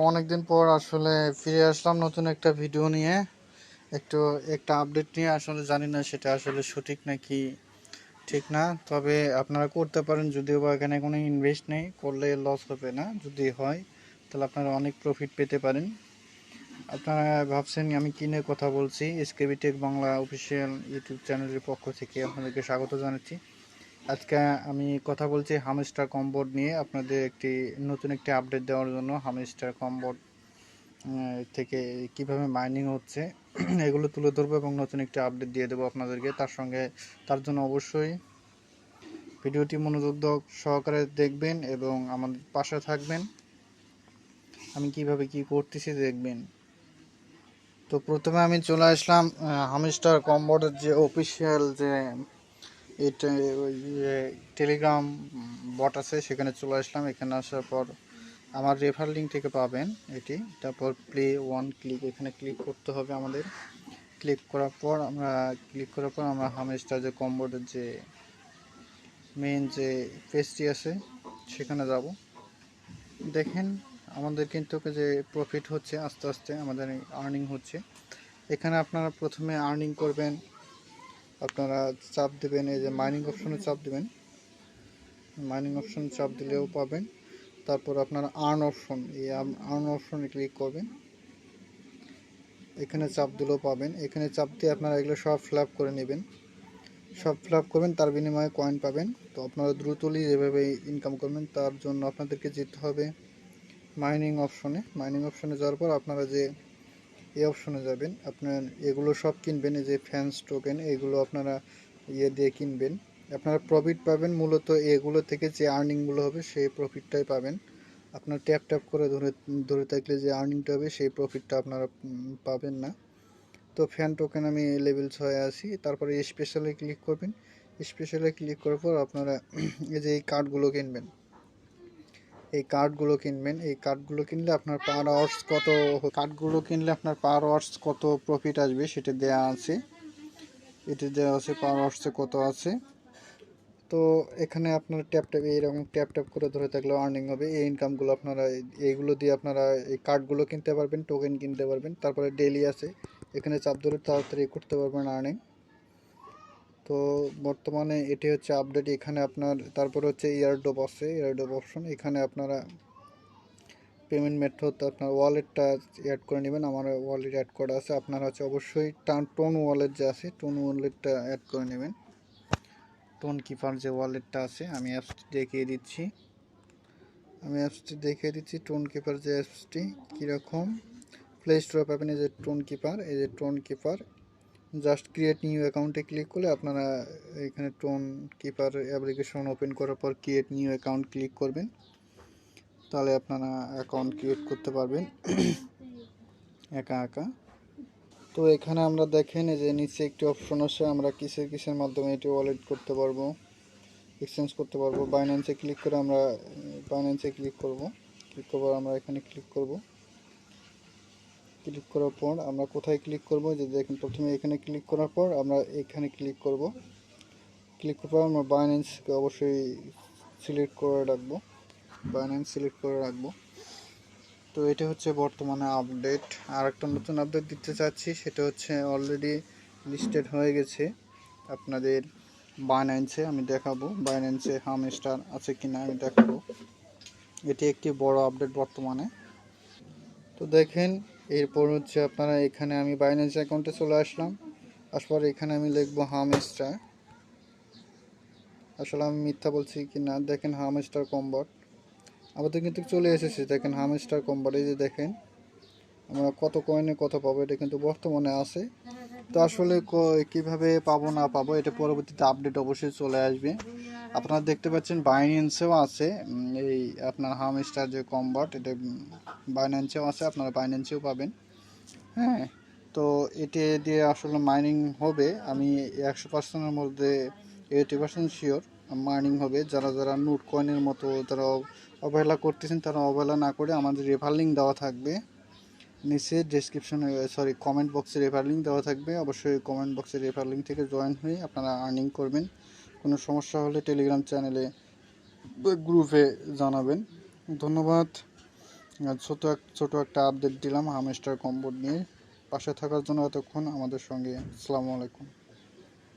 অনেকদিন পর আসলে ফিরে আসলাম নতুন একটা ভিডিও নিয়ে। একটু, একটা আপডেট নিয়ে। আসলে জানি না সেটা আসলে সঠিক নাকি ঠিক না। তবে আপনারা করতে পারেন, যদিও বা এখানে কোনো ইনভেস্ট নেই। করলে লস হবে না। যদি হয়, তাহলে আপনারা অনেক প্রফিট পেতে পারেন। আপনারা ভাবছেন আমি কিনে কথা বলছি? SKB tech Bangla official YouTube চ্যানেলের পক্ষ থেকে আপনাদেরকে স্বাগত জানাচ্ছি। আজকে আমি কথা বলছি হামস্টার কম্বোর্ড নিয়ে। আপনাদের একটি, নতুন একটি আপডেট দেওয়ার জন্য হামস্টার কম্বোর্ড থেকে কীভাবে মাইনিং হচ্ছে, এগুলো তুলে ধরবো এবং নতুন একটি আপডেট দিয়ে দেবো আপনাদেরকে। তার সঙ্গে, তার জন্য অবশ্যই ভিডিওটি মনোযোগ সহকারে দেখবেন এবং আমাদের পাশে থাকবেন। আমি কীভাবে কি করতেছি দেখবেন। তো প্রথমে আমি চলে আসলাম হামস্টার কম্বোর্ডের যে অফিসিয়াল যে এটা ওই টেলিগ্রাম বট আছে, সেখানে চলে আসলাম। এখানে আসার পর আমার রেফার লিঙ্ক থেকে পাবেন এটি। তারপর প্লে ওয়ান ক্লিক এখানে ক্লিক করতে হবে আমাদের। ক্লিক করার পর আমরা ক্লিক করার পর আমরা হামেস্টার যে কম্বোর্ডের যে মেন যে পেজটি আছে, সেখানে যাব। দেখেন, আমাদের কিন্তু যে প্রফিট হচ্ছে, আস্তে আস্তে আমাদের আর্নিং হচ্ছে। এখানে আপনারা প্রথমে আর্নিং করবেন। আপনারা চাপ দেবেন, এই যে মাইনিং অপশনে চাপ দেবেন। মাইনিং অপশন চাপ দিলেও পাবেন। তারপর আপনারা আর্ন অপশন এই আর্ন অপশনে ক্লিক করবেন। এখানে চাপ দিলেও পাবেন। এখানে চাপ দিয়ে আপনারা এগুলো সব ফিল করে নেবেন। সব ফিল করবেন, তার বিনিময়ে কয়েন পাবেন। তো আপনারা দ্রুতলি যেভাবে ইনকাম করবেন, তার জন্য আপনাদেরকে যেতে হবে মাইনিং অপশনে মাইনিং অপশনে যাওয়ার পর আপনারা যে এই অপশনে যাবেন। আপনার এগুলো সব কিনবেন, এই যে ফ্যান্স টোকেন এগুলো আপনারা ইয়ে দিয়ে কিনবেন। আপনারা প্রফিট পাবেন মূলত এগুলো থেকে যে আর্নিংগুলো হবে সেই প্রফিটটাই পাবেন। আপনার ট্যাপ ট্যাপ করে ধরে ধরে থাকলে যে আর্নিংটা হবে সেই প্রফিটটা আপনারা পাবেন না। তো ফ্যান টোকেন আমি লেভেল ছয়ে আসি তারপরে স্পেশালে ক্লিক করবেন। স্পেশালে ক্লিক করার পর আপনারা এই যে এই কার্ডগুলো কিনবেন। এই কার্ডগুলো কিনবেন। এই কার্ডগুলো কিনলে আপনার পার আওয়ার্স কত কার্ডগুলো কিনলে আপনার পার আওয়ার্স কত প্রফিট আসবে সেটা দেয়া আছে। এটি দেওয়া আছে পার আওয়ার্সে কত আছে। তো এখানে আপনার ট্যাপ ট্যাপ এইরকম ট্যাপ ট্যাপ করে ধরে থাকলে আর্নিং হবে। এই ইনকামগুলো আপনারা, এইগুলো দিয়ে আপনারা এই কার্ডগুলো কিনতে পারবেন টোকেন কিনতে পারবেন। তারপরে ডেলি আছে। এখানে চাপ ধরে তাড়াতাড়ি করতে পারবেন আর্নিং তো বর্তমানে এটি হচ্ছে আপডেট এখানে আপনার তারপর হচ্ছে ইয়ারডোপ আছে ইয়ারডোপ অপশন এখানে আপনারা পেমেন্ট মেথড আপনার ওয়ালেটটা অ্যাড করে নেবেন, আমার ওয়ালেট অ্যাড করা আছে, আপনারা হচ্ছে অবশ্যই টান টোন ওয়ালেট যে আছে, টোন ওয়ালেটটা অ্যাড করে নেবেন। টোন কিপার যে ওয়ালেটটা আছে, আমি অ্যাপসটি দেখিয়ে দিচ্ছি। আমি অ্যাপসটি দেখিয়ে দিচ্ছি, টোন কিপার যে অ্যাপসটি কীরকম? প্লে স্টোরে পাবেন এই যে টোন কিপার এই যে tone keeper just create new অ্যাকাউন্টে ক্লিক করলে আপনারা এখানে টোন কিপার অ্যাপ্লিকেশন ওপেন করার পর ক্রিয়েট নিউ অ্যাকাউন্ট ক্লিক করবেন। তাহলে আপনারা অ্যাকাউন্ট ক্রিয়েট করতে পারবেন। একা একা। তো এখানে আমরা দেখেন যে নিচে একটি অপশন আছে, আমরা কিসের কিসের মাধ্যমে এটি ওয়ালেট করতে পারব এক্সচেঞ্জ করতে পারব। বাইন্যান্সে ক্লিক করে আমরা বাইন্যান্সে ক্লিক করব। ক্লিক করবার আমরা এখানে ক্লিক করব। ক্লিক করার পর আমরা কোথায় ক্লিক করব? যে দেখেন, প্রথমে এখানে ক্লিক করার পর আমরা এখানে ক্লিক করব। ক্লিক করার পর আমরা বাইন্যান্সকে অবশ্যই সিলেক্ট করে রাখব। বাইন্যান্স সিলেক্ট করে রাখব। তো এটা হচ্ছে বর্তমানে আপডেট। আর একটা নতুন আপডেট দিতে চাচ্ছি, সেটা হচ্ছে অলরেডি লিস্টেড হয়ে গেছে আপনাদের বাইন্যান্সে আমি দেখাবো বাইন্যান্সে হাম স্টার আছে কিনা, আমি দেখাবো। এটি একটি বড় আপডেট বর্তমানে। তো দেখেন এরপর হচ্ছে আপনারা এখানে আমি বাইন্যান্স অ্যাকাউন্টে চলে আসলাম। আসার এখানে আমি লিখব হাম স্টার আসলে আমি মিথ্যা বলছি কি না? দেখেন হাম স্টার কম্বট আমাদের কিন্তু চলে এসেছে, দেখেন হামস্টার এই যে দেখেন, আমরা কত কয়েনে কত পাবো, এটা কিন্তু বর্তমানে আছে। তো আসলে কীভাবে পাবো না পাবো, এটা পরবর্তীতে আপডেট অবশ্যই চলে আসবে। আপনারা দেখতে পাচ্ছেন বাইন্যান্সেও আছে এই আপনার হামস্টার যে কম্বাট এটা বাইন্যান্সেও আছে, আপনারা বাইন্যান্সেও পাবেন। হ্যাঁ তো এটি দিয়ে আসলে মাইনিং হবে, আমি একশো পার্সেন্টের মধ্যে এইটি পার্সেন্ট শিওর মাইনিং হবে। যারা যারা নোট কয়েনের মতো যারা অবহেলা করতেছেন, তারা অবহেলা না করে আমাদের রেফার লিঙ্ক দেওয়া থাকবে। নিচে ডেসক্রিপশনে সরি কমেন্ট বক্সে রেফার লিঙ্ক দেওয়া থাকবে। অবশ্যই কমেন্ট বক্সে রেফার লিঙ্ক থেকে জয়েন হয়ে আপনারা আর্নিং করবেন। কোনো সমস্যা হলে টেলিগ্রাম চ্যানেলে গ্রুপে জানাবেন। ধন্যবাদ। ছোটো এক, ছোটো একটা আপডেট দিলাম হামেস্টার কম্বোর্ড নিয়ে। পাশে থাকার জন্য এতক্ষণ আমাদের সঙ্গে। আসসালামু আলাইকুম।